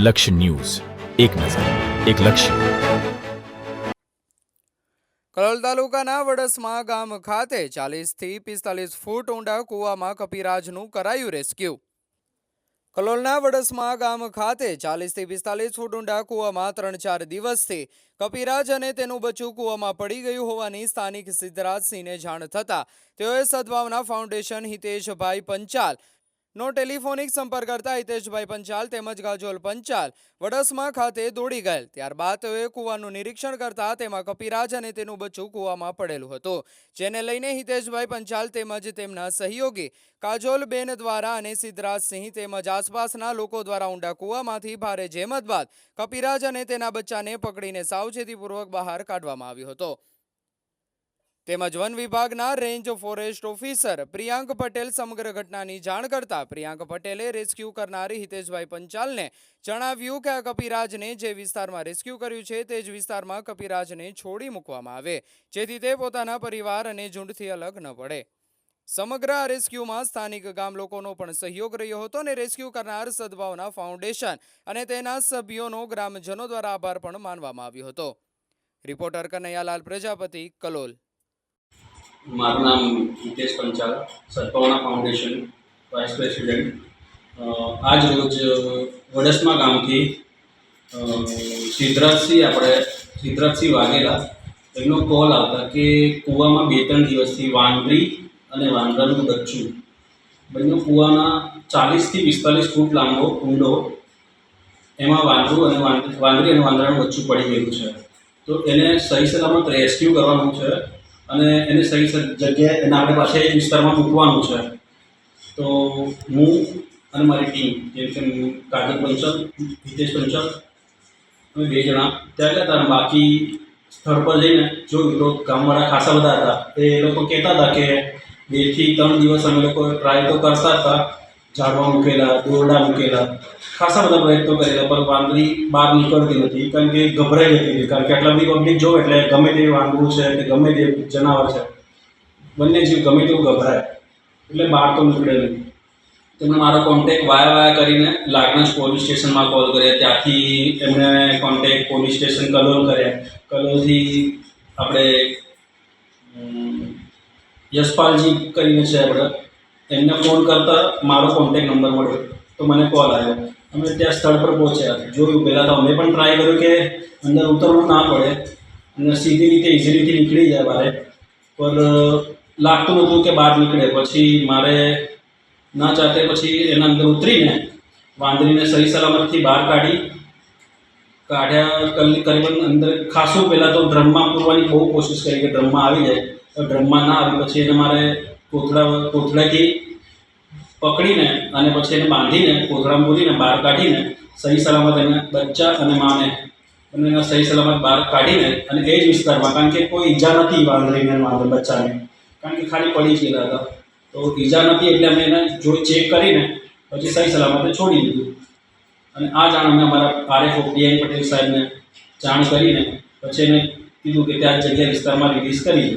લક્ષ્ય ન્યૂઝ. એક નજર, એક લક્ષ્ય. કલોલ તાલુકાના વડસમા ગામ ખાતે ચાલીસથી પિસ્તાલીસ ફૂટ ઊંડા કૂવામાં કપિરાજનું કરાયું રેસ્ક્યુ. કલોલના વડસમા ગામ ખાતે ચાલીસથી પિસ્તાલીસ ફૂટ ઊંડા કૂવામાં ત્રણ ચાર દિવસથી કપિરાજ અને તેનું બચ્ચું કૂવામાં પડી ગયું હોવાની સ્થાનિક સિદ્ધરાજસિંહને જાણ થતાં તેઓએ સદભાવના ફાઉન્ડેશન હિતેશભાઈ પંચાલ નો ટેલિફોનિક સંપર્ક કરતા હિતેશભાઈ પંચાલ તેમજ ગાજોલ પંચાલ વડસમા ખાતે દોડી ગયેલ. ત્યારબાદ તેઓએ કૂવાનું નિરીક્ષણ કરતા તેમાં કપિરાજ અને તેનું બચ્ચું કૂવામાં પડેલું હતું. જેને લઈને હિતેશભાઈ પંચાલ તેમજ તેમના સહયોગી કાજોલબેન દ્વારા અને સિદ્ધરાજસિંહ તેમજ આસપાસના લોકો દ્વારા ઊંડા કૂવામાંથી ભારે જહેમત બાદ કપિરાજ અને તેના બચ્ચાને પકડીને સાવચેતીપૂર્વક બહાર કાઢવામાં આવ્યો હતો. તેમજ વન વિભાગના range forest officer Priyank Patel સમગ્ર ઘટનાની જાણ કરતા પ્રિયાંક પટેલે રેસ્ક્યુ કરનાર હિતેશભાઈ પંચાલને જણાવ્યું કે આ કપિરાજને જે વિસ્તારમાં રેસ્ક્યુ કર્યું છે તે જ વિસ્તારમાં કપિરાજને છોડી મૂકવામાં આવે, જેથી તે પોતાના પરિવાર અને ઝુંડથી અલગ ન પડે. સમગ્ર આ રેસ્ક્યુમાં સ્થાનિક ગામ લોકોનો પણ સહયોગ રહ્યો હતો અને રેસ્ક્યુ કરનાર સદભાવના ફાઉન્ડેશન અને તેના સભ્યોનો ગ્રામજનો દ્વારા આભાર પણ માનવામાં આવ્યો હતો. રિપોર્ટર કનૈયાલાલ પ્રજાપતિ, કલોલ. મારું નામ Hitesh Panchal Sadbhavna foundation, vice president. આજ રોજ વડસમા ગામથી સિદ્ધરાજસિંહ આપણે, સિદ્ધરાજસિંહ વાઘેલા, એમનો કોલ આવતા કે કૂવામાં બે ત્રણ દિવસથી વાંદરી અને વાંદરાનું બચ્ચું બંને કૂવાના ચાલીસથી પિસ્તાલીસ ફૂટ લાંબો ઊંડો એમાં વાંદરું અને વાંદ- વાંદરી અને વાંદરાનું બચ્ચું પડી ગયું છે. તો એને સહી સલામત રેસ્ક્યુ કરવાનું છે. અને એને સહી જગ્યાએ એને આપણી પાસે વિસ્તારમાં મૂકવાનું છે. તો હું અને મારી ટીમ, જેમ કે હું, કાજલ પંચલ, હિતેશ પંચલ, અમે બે જણા, ત્યાં ગયા હતા બાકી સ્થળ પર જઈને જોયું તો ગામવાળા ખાસા બધા હતા, એ લોકો કહેતા હતા કે બેથી ત્રણ દિવસ અમે લોકો ટ્રાય તો કરતા હતા ઝાડવા મૂકેલા, દોરડા મૂકેલા, ખાસા બધા પ્રયત્નો કરેલા, પણ વાંદરી બહાર નીકળતી નથી, કારણ કે ગભરાઈ જતી હતી કારણ કે આટલા બધી પબ્લિક જોવે એટલે ગમે તેવી વાંદરું છે કે ગમે તે જનાવર છે, બંને જીવ ગમે તેવું ગભરાય, એટલે બહાર તો નીકળે નહીં. તેમણે મારો કોન્ટેક વાયા વાયા કરીને લાગણજ પોલીસ સ્ટેશનમાં કોલ કર્યા, ત્યાંથી એમણે કોન્ટેક પોલીસ સ્ટેશન કલોલ કર્યા. કલોલથી આપણે યશપાલજી કરીને છે આપણે. એમને ફોન કરતા મારો કોન્ટેક નંબર મળ્યો. તો મને કોલ આવ્યો. અમે ત્યાં સ્થળ પર પહોંચ્યા. જોયું, પહેલાં તો અમે પણ ટ્રાય કર્યું કે અંદર ઉતરવું ના પડે અને સીધી રીતે ઇઝીલીથી નીકળી જાય બહાર પણ લાગતું નહોતું કે બહાર નીકળે. પછી મારે ના ચાતે પછી એના અંદર ઉતરીને વાંદરીને સહી સલામતથી બહાર કાઢી, કાઢ્યા કરીબન અંદર ખાસું પહેલાં તો ડ્રમમાં પૂરવાની બહુ કોશિશ કરી કે ડ્રમમાં આવી જાય. ડ્રમમાં ના આવી, પછી એને મારે કોથળા કોથળાથી પકડીને અને પછી એને બાંધીને, કોથળામાં પૂરીને બહાર કાઢીને, સહી સલામત એને બચ્ચા અને માને બંનેને સહી સલામત બહાર કાઢીને અને એ જ વિસ્તારમાં, કારણ કે કોઈ ઈજા નથી વાંદરીને વાંદર બચ્ચાને. કારણ કે ખાલી પડી ગયેલા હતા. તો ઈજા નથી એટલે અમે એને જો ચેક કરીને પછી સહી સલામતે છોડી દીધું. અને આ જાણ અમે અમારા આરએફઓ પીએન પટેલ સાહેબને જાણ કરીને પછી એને કીધું કે ત્યાં જગ્યા વિસ્તારમાં રિલીઝ કરી